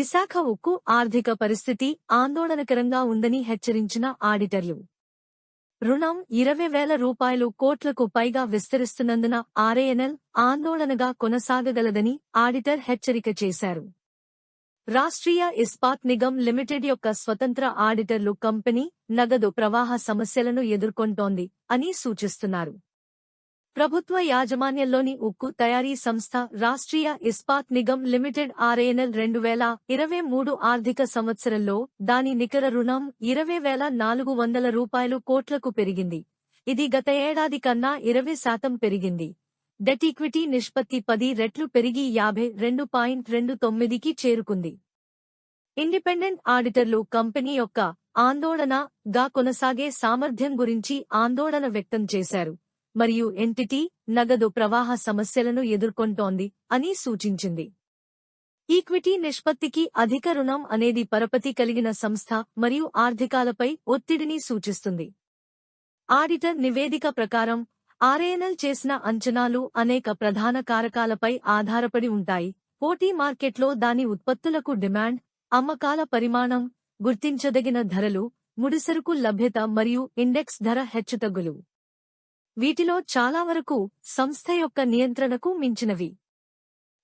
విశాఖ ఉక్కు ఆర్థిక పరిస్థితి ఆందోళనకరంగా ఉందని హెచ్చరించిన ఆడిటర్లు. రుణం ఇరవై వేల రూపాయలు కోట్లకు పైగా విస్తరిస్తున్నందున ఆర్ఏఎన్ఎల్ ఆందోళనగా కొనసాగగలదని ఆడిటర్ హెచ్చరిక చేశారు. రాష్ట్రీయ ఇస్పాత్ నిగమ్ లిమిటెడ్ యొక్క స్వతంత్ర ఆడిటర్లు కంపెనీ నగదు ప్రవాహ సమస్యలను ఎదుర్కొంటోంది అని సూచిస్తున్నారు. ప్రభుత్వ యాజమాన్యంలోని ఉక్కు తయారీ సంస్థ రాష్ట్రీయ ఇస్పాత్ నిగమ్ లిమిటెడ్ ఆర్ఏఎన్ఎల్ రెండు వేల ఇరవై మూడు ఆర్థిక సంవత్సరంలో దాని నికర రుణం ఇరవై వేల నాలుగు వందల రూపాయలు కోట్లకు పెరిగింది. ఇది గత ఏడాది కన్నా ఇరవై శాతం పెరిగింది. డెట్ ఈక్విటీ నిష్పత్తి పది రెట్లు పెరిగి యాభై రెండు పాయింట్ రెండు తొమ్మిదికి చేరుకుంది. ఇండిపెండెంట్ ఆడిటర్లు కంపెనీ యొక్క ఆందోళన గా కొనసాగే సామర్థ్యం గురించి ఆందోళన వ్యక్తం చేశారు. మరియు ఎంటిటీ నగదు ప్రవాహ సమస్యలను ఎదుర్కొంటోంది అని సూచించింది. ఈక్విటీ నిష్పత్తికి అధిక రుణం అనేది పరపతి కలిగిన సంస్థ మరియు ఆర్థికాలపై ఒత్తిడిని సూచిస్తుంది. ఆడిటర్ నివేదిక ప్రకారం ఆర్ఏఎన్ఎల్ చేసిన అంచనాలు అనేక ప్రధాన కారకాలపై ఆధారపడి ఉంటాయి. పోటీ మార్కెట్లో దాని ఉత్పత్తులకు డిమాండ్ అమ్మకాల పరిమాణం గుర్తించదగిన ధరలు ముడిసరుకు లభ్యత మరియు ఇండెక్స్ ధర హెచ్చుతగ్గులు. వీటిలో చాలా వరకు సంస్థ యొక్క నియంత్రణకు మించినవి.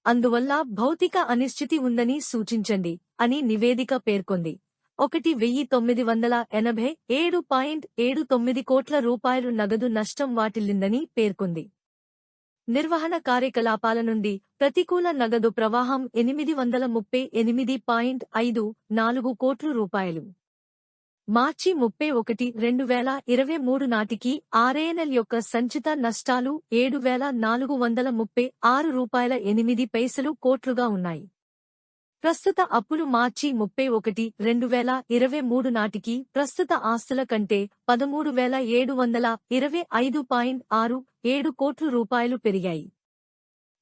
అందువల్ల భౌతిక అనిశ్చితి ఉందని సూచించండి అని నివేదిక పేర్కొంది. ఒకటి వెయ్యి తొమ్మిది వందల ఎనభై ఏడు పాయింట్ ఏడు తొమ్మిది కోట్ల రూపాయలు నగదు నష్టం వాటిల్లిందని పేర్కొంది. నిర్వహణ కార్యకలాపాల నుండి ప్రతికూల నగదు ప్రవాహం ఎనిమిది వందల ముప్పై ఎనిమిది పాయింట్ ఐదు నాలుగు కోట్ల రూపాయలు. మార్చి ముప్పై ఒకటి రెండు వేల ఇరవై మూడు నాటికి ఆర్ఏఎన్ఎల్ యొక్క సంచిత నష్టాలు ఏడు వేల నాలుగు వందల ముప్పై ఆరు రూపాయల ఎనిమిది పైసలు కోట్లుగా ఉన్నాయి. ప్రస్తుత అప్పులు మార్చి ముప్పై ఒకటి రెండు వేల ఇరవై మూడు నాటికి ప్రస్తుత ఆస్తుల కంటే పదమూడు వేల ఏడు వందల ఇరవై ఐదు పాయింట్ ఆరు ఏడు కోట్ల రూపాయలు పెరిగాయి.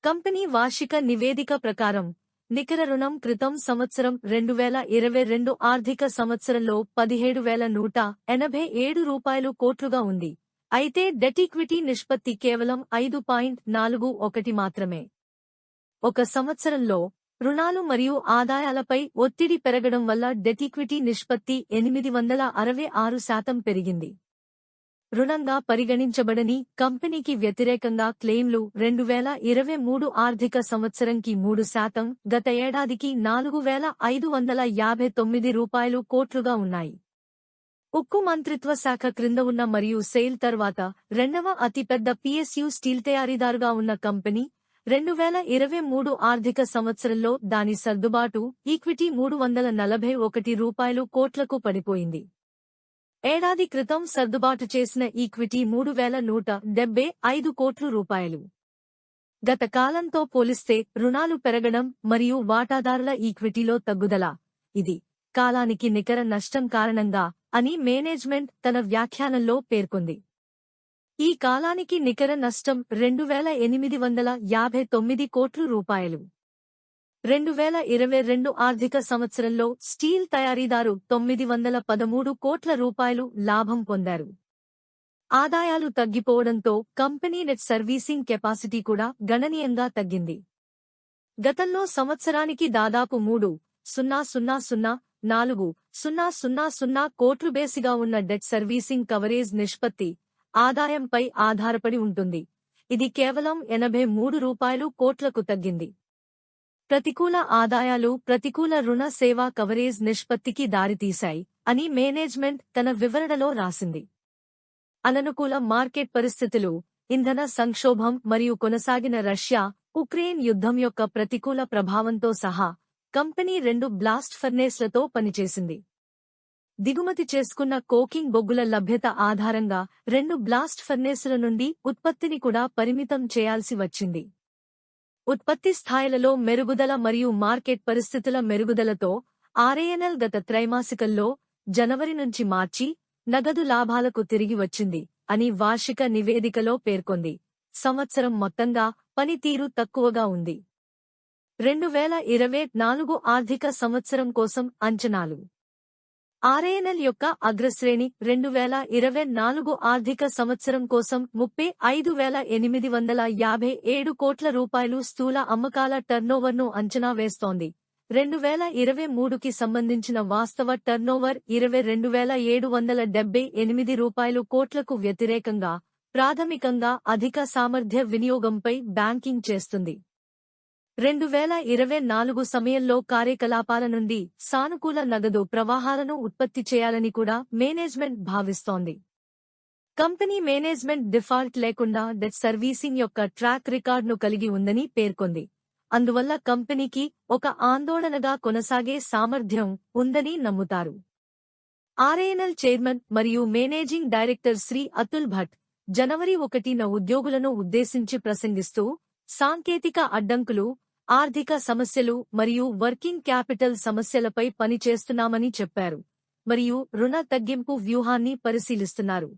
కంపెనీ వార్షిక నివేదిక ప్రకారం నికర రుణం క్రితం సంవత్సరం రెండు వేల ఇరవై రెండు ఆర్థిక సంవత్సరంలో పదిహేడు వేల నూట ఎనభై ఏడు రూపాయలు కోట్లుగా ఉంది. అయితే డెటిక్విటీ నిష్పత్తి కేవలం ఐదు పాయింట్ నాలుగు ఒకటి మాత్రమే. ఒక సంవత్సరంలో రుణాలు మరియు ఆదాయాలపై ఒత్తిడి పెరగడం వల్ల డెటిక్విటీ నిష్పత్తి ఎనిమిది వందల అరవై ఆరు శాతం పెరిగింది. రుణంగా పరిగణించబడని కంపెనీకి వ్యతిరేకంగా క్లెయిమ్లు రెండు వేల ఇరవై మూడు ఆర్థిక సంవత్సరంకి మూడు శాతం గత ఏడాదికి నాలుగు వేల ఐదు వందల యాభై తొమ్మిది రూపాయలు కోట్లుగా ఉన్నాయి. ఉక్కు మంత్రిత్వ శాఖ క్రింద ఉన్న మరియు సెయిల్ తర్వాత రెండవ అతిపెద్ద పిఎస్యు స్టీల్ తయారీదారుగా ఉన్న కంపెనీ రెండు వేల ఇరవై మూడు ఆర్థిక సంవత్సరంలో దాని సర్దుబాటు ఈక్విటీ మూడు వందల నలభై ఒకటి రూపాయలు కోట్లకు పడిపోయింది. ఏడాది క్రితం సర్దుబాటు చేసిన ఈక్విటీ మూడు వేల నూట డెబ్బై ఐదు కోట్లు రూపాయలు. గత కాలంతో పోలిస్తే రుణాలు పెరగడం మరియు వాటాదారుల ఈక్విటీలో తగ్గుదల. ఇది కాలానికి నికర నష్టం కారణంగా అని మేనేజ్మెంట్ తన వ్యాఖ్యానంలో పేర్కొంది. ఈ కాలానికి నికర నష్టం రెండు వేల ఎనిమిది వందల యాభై తొమ్మిది కోట్లు రూపాయలు. రెండు వేల ఇరవై రెండు ఆర్థిక సంవత్సరంలో స్టీల్ తయారీదారు తొమ్మిది వందల పదమూడు కోట్ల రూపాయలు లాభం పొందారు. ఆదాయాలు తగ్గిపోవడంతో కంపెనీ నెట్ సర్వీసింగ్ కెపాసిటీ కూడా గణనీయంగా తగ్గింది. గతంలో సంవత్సరానికి దాదాపు మూడు సున్నా సున్నా సున్నా నాలుగు సున్నా సున్నా సున్నా కోట్లు బేసిగా ఉన్న డెట్ సర్వీసింగ్ కవరేజ్ నిష్పత్తి ఆదాయంపై ఆధారపడి ఉంటుంది. ఇది కేవలం ఎనభై మూడు రూపాయలు కోట్లకు తగ్గింది. ప్రతికూల ఆదాయాలు ప్రతికూల రుణ సేవా కవరేజ్ నిష్పత్తికి దారితీశాయి అని మేనేజ్మెంట్ తన వివరణలో రాసింది. అననుకూల మార్కెట్ పరిస్థితులు ఇంధన సంక్షోభం మరియు కొనసాగిన రష్యా ఉక్రెయిన్ యుద్ధం యొక్క ప్రతికూల ప్రభావంతో సహా కంపెనీ రెండు బ్లాస్ట్ ఫర్నేస్లతో పనిచేసింది. దిగుమతి చేసుకున్న కోకింగ్ బొగ్గుల లభ్యత ఆధారంగా రెండు బ్లాస్ట్ ఫర్నేసుల నుండి ఉత్పత్తిని కూడా పరిమితం చేయాల్సి వచ్చింది. ఉత్పత్తి స్థాయిలలో మెరుగుదల మరియు మార్కెట్ పరిస్థితుల మెరుగుదలతో ఆర్ఏఎన్ఎల్ గత త్రైమాసికల్లో జనవరి నుంచి మార్చి నగదు లాభాలకు తిరిగి వచ్చింది అని వార్షిక నివేదికలో పేర్కొంది. సంవత్సరం మొత్తంగా పనితీరు తక్కువగా ఉంది. రెండు వేల ఇరవై నాలుగు ఆర్థిక సంవత్సరం కోసం అంచనాలు ఆర్ఏఎన్ఎల్ యొక్క అగ్రశ్రేణి రెండు వేల ఇరవై నాలుగు ఆర్థిక సంవత్సరం కోసం ముప్పై ఐదు వేల ఎనిమిది వందల యాభై ఏడు కోట్ల రూపాయలు స్థూల అమ్మకాల టర్నోవర్ను అంచనా వేస్తోంది. రెండు వేల ఇరవై మూడుకి సంబంధించిన వాస్తవ టర్నోవర్ ఇరవై రెండు వేల ఏడు వందల డెబ్బై ఎనిమిది రూపాయలు కోట్లకు వ్యతిరేకంగా ప్రాథమికంగా అధిక సామర్థ్య వినియోగంపై బ్యాంకింగ్ చేస్తుంది. రెండు వేల ఇరవై నాలుగు సమయంలో కార్యకలాపాల నుండి సానుకూల నగదు ప్రవాహాలను ఉత్పత్తి చేయాలని కూడా మేనేజ్మెంట్ భావిస్తోంది. కంపెనీ మేనేజ్మెంట్ డిఫాల్ట్ లేకుండా డెట్ సర్వీసింగ్ యొక్క ట్రాక్ రికార్డును కలిగి ఉందని పేర్కొంది. అందువల్ల కంపెనీకి ఒక ఆందోళనగా కొనసాగే సామర్థ్యం ఉందని నమ్ముతారు. ఆర్ఏఎన్ఎల్ చైర్మన్ మరియు మేనేజింగ్ డైరెక్టర్ శ్రీ అతుల్ భట్ జనవరి ఒకటిన ఉద్యోగులను ఉద్దేశించి ప్రసంగిస్తూ సాంకేతిక అడ్డంకులు ఆర్థిక సమస్యలు మరియు వర్కింగ్ క్యాపిటల్ సమస్యలపై పనిచేస్తున్నామని చెప్పారు. మరియు రుణ తగ్గింపు వ్యూహాన్ని పరిశీలిస్తున్నారు.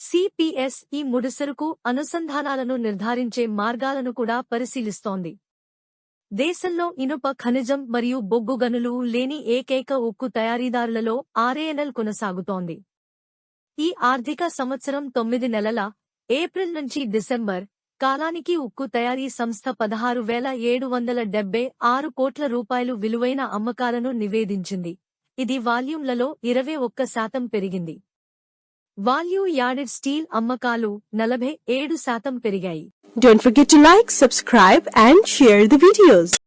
సిపిఎస్ ఈ ముడిసరుకు అనుసంధానాలను నిర్ధారించే మార్గాలను కూడా పరిశీలిస్తోంది. దేశంలో ఇనుప ఖనిజం మరియు బొగ్గు గనులు లేని ఏకైక ఉక్కు తయారీదారులలో ఆర్ఏఎన్ఎల్ కొనసాగుతోంది. ఈ ఆర్థిక సంవత్సరం తొమ్మిది నెలల ఏప్రిల్ నుంచి డిసెంబర్ కాలానికి ఉక్కు తయారీ సంస్థ పదహారు వేల ఏడు వందల డెబ్బై ఆరు కోట్ల రూపాయలు విలువైన అమ్మకాలను నివేదించింది. ఇది వాల్యూమ్లలో ఇరవై ఒక్క శాతం పెరిగింది. వాల్యూ యాడెడ్ స్టీల్ అమ్మకాలు నలభై ఏడు శాతం పెరిగాయి. Don't forget to like, subscribe and share the videos.